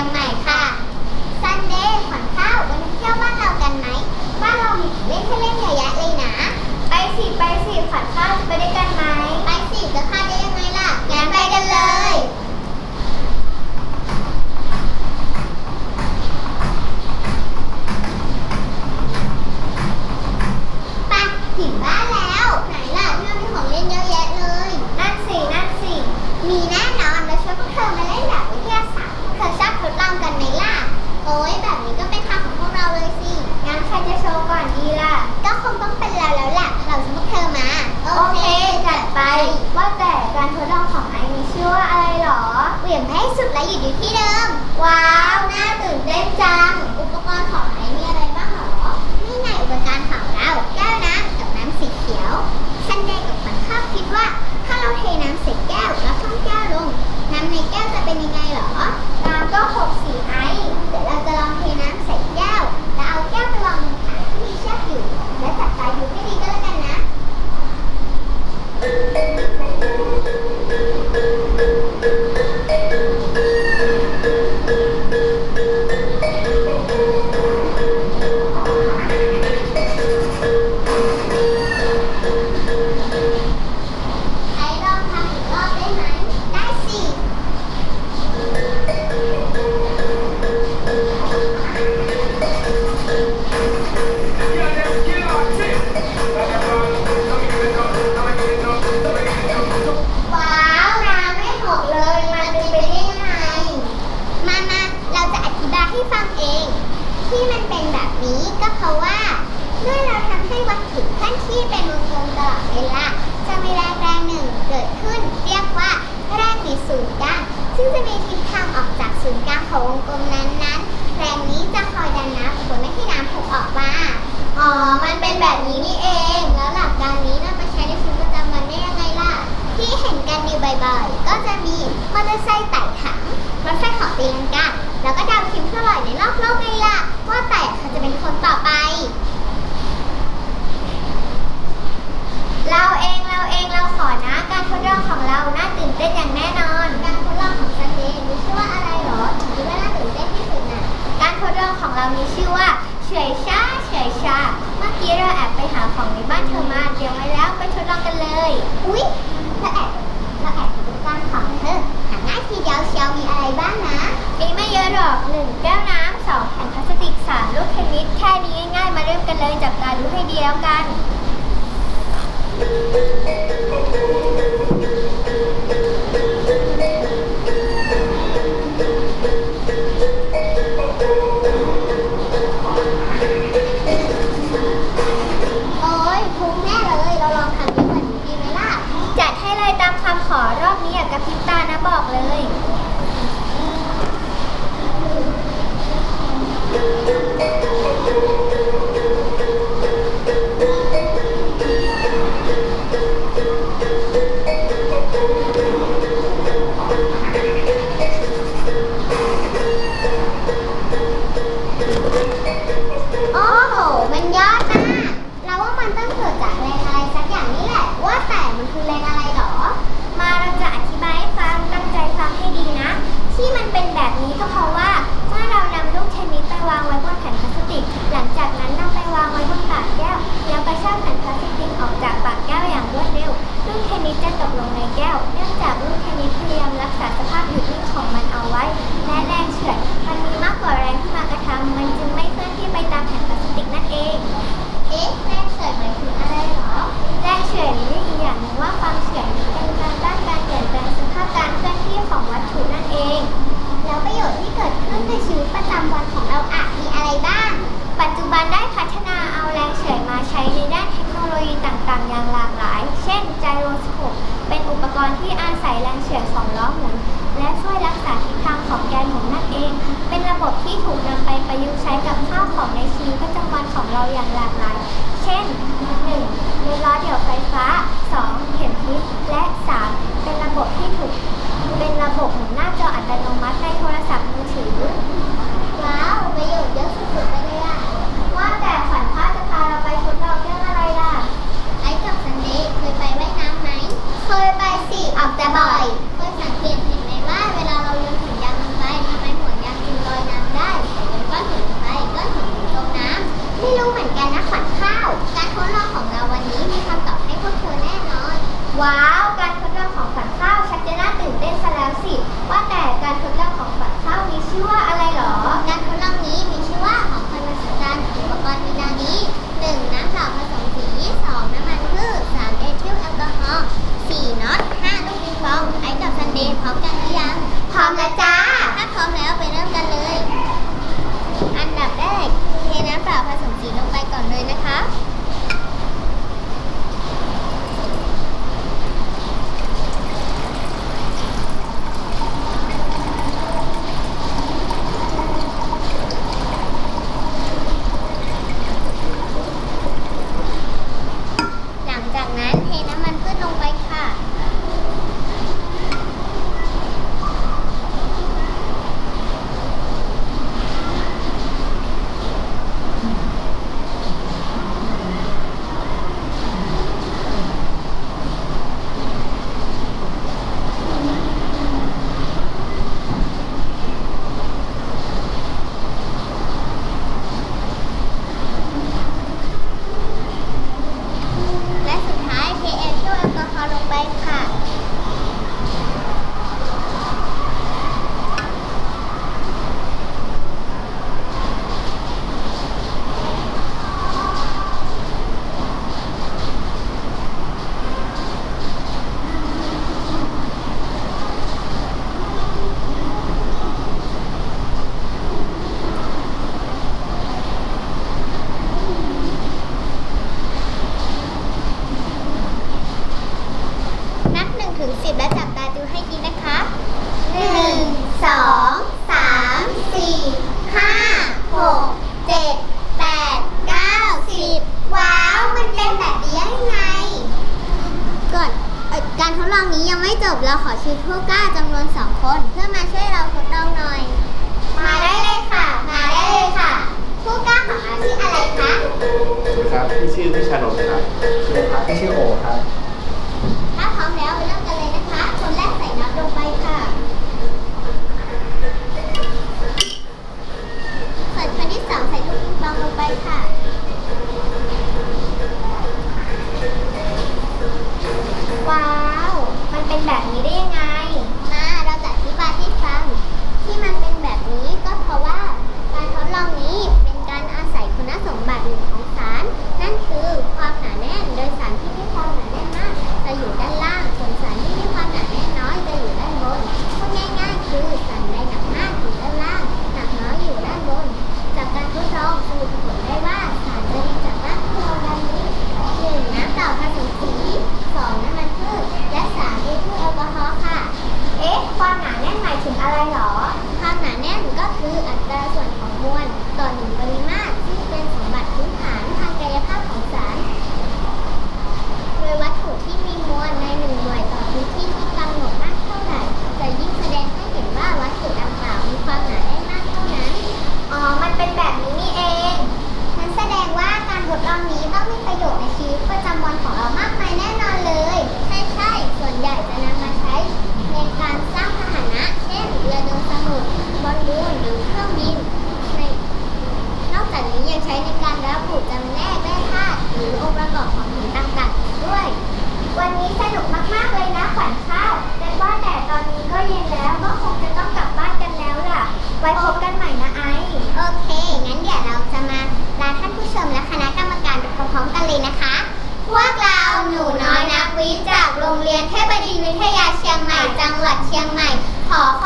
trang này. นี้ก็เพราะว่า เมื่อเราทำให้วัตถุเคลื่อนที่เป็นวงกลมตลอดเวลาจะมีแรงแรงหนึ่งเกิดขึ้น เรียกว่าแรงมีศูนย์กลางซึ่งจะมีทิศทางออกจากศูนย์กลางของวงกลมนั้นๆ แรงนี้จะคอยดันน้ำฝนไม่ให้น้ำพุออกมา อ๋อ มันเป็นแบบนี้นี่เอง แล้วหลักการนี้นำไปใช้ในชีวิตประจำวันได้ยังไงล่ะ ที่เห็นกันอยู่บ่อยๆ ก็จะมีมอเตอร์ไซค์ไต่ถังรถไฟเหาะตีลังกา แล้วก็ดาวเทียมเพื่อลอยในรอบโลกไงล่ะ ว่าแต่ใครจะเป็นคนต่อไป เราเองเราเองเราขอนะ การทดลองของเราน่าตื่นเต้นอย่างแน่นอน การทดลองของซันเดย์มีชื่อว่าอะไรหรอคิดว่าน่าตื่นเต้นที่สุดน่ะ การทดลองของเรามีชื่อว่าเฉยชาเฉยชา เมื่อกี้เราแอบไปหาของในบ้านเธอมาเดี๋ยวไว้แล้วไปทดลองกันเลย อุ๊ยเราแอบเราแอบไปดูการของเธอหาง่ายทีเดียวเชียวมีอะไรบ้างนะ สามลูกเทนนิสแค่นี้ง่ายๆมาเริ่มกันเลยจับตาดูให้ดีแล้วกัน แรงเฉื่อยของล้อหมุน และช่วยรักษาทิศทางของแกนหมุนนั่นเอง เป็นระบบที่ถูกนำไปประยุกต์ใช้กับข้าวของในชีวิตประจำวันของเราอย่างหลากหลาย เช่น 1. ออกจะบ่อยเคยสังเกตเห็นไหมว่าเวลาเราโยนถุงยางลงไปทำไมห่วงยางจึงลอยน้ำได้แต่โยนก้อนหินลงไปก้อนหินถึงจมน้ำไม่รู้เหมือนกันนะขวัญข้าว การทดลองของเราวันนี้มีคำตอบให้พวกเธอแน่นอน ว้าวการ ชุดผู้กล้าจำนวนสองคนเพื่อมาช่วยเราทดลองหน่อย มาได้เลยค่ะ มาได้เลยค่ะ ผู้กล้าของเราชื่อะไรคะ สวัสดีครับพี่ชื่อพี่ชานนท์ครับชื่อพักพี่ชื่อโอังหวัดเชียงใหม่ ขอข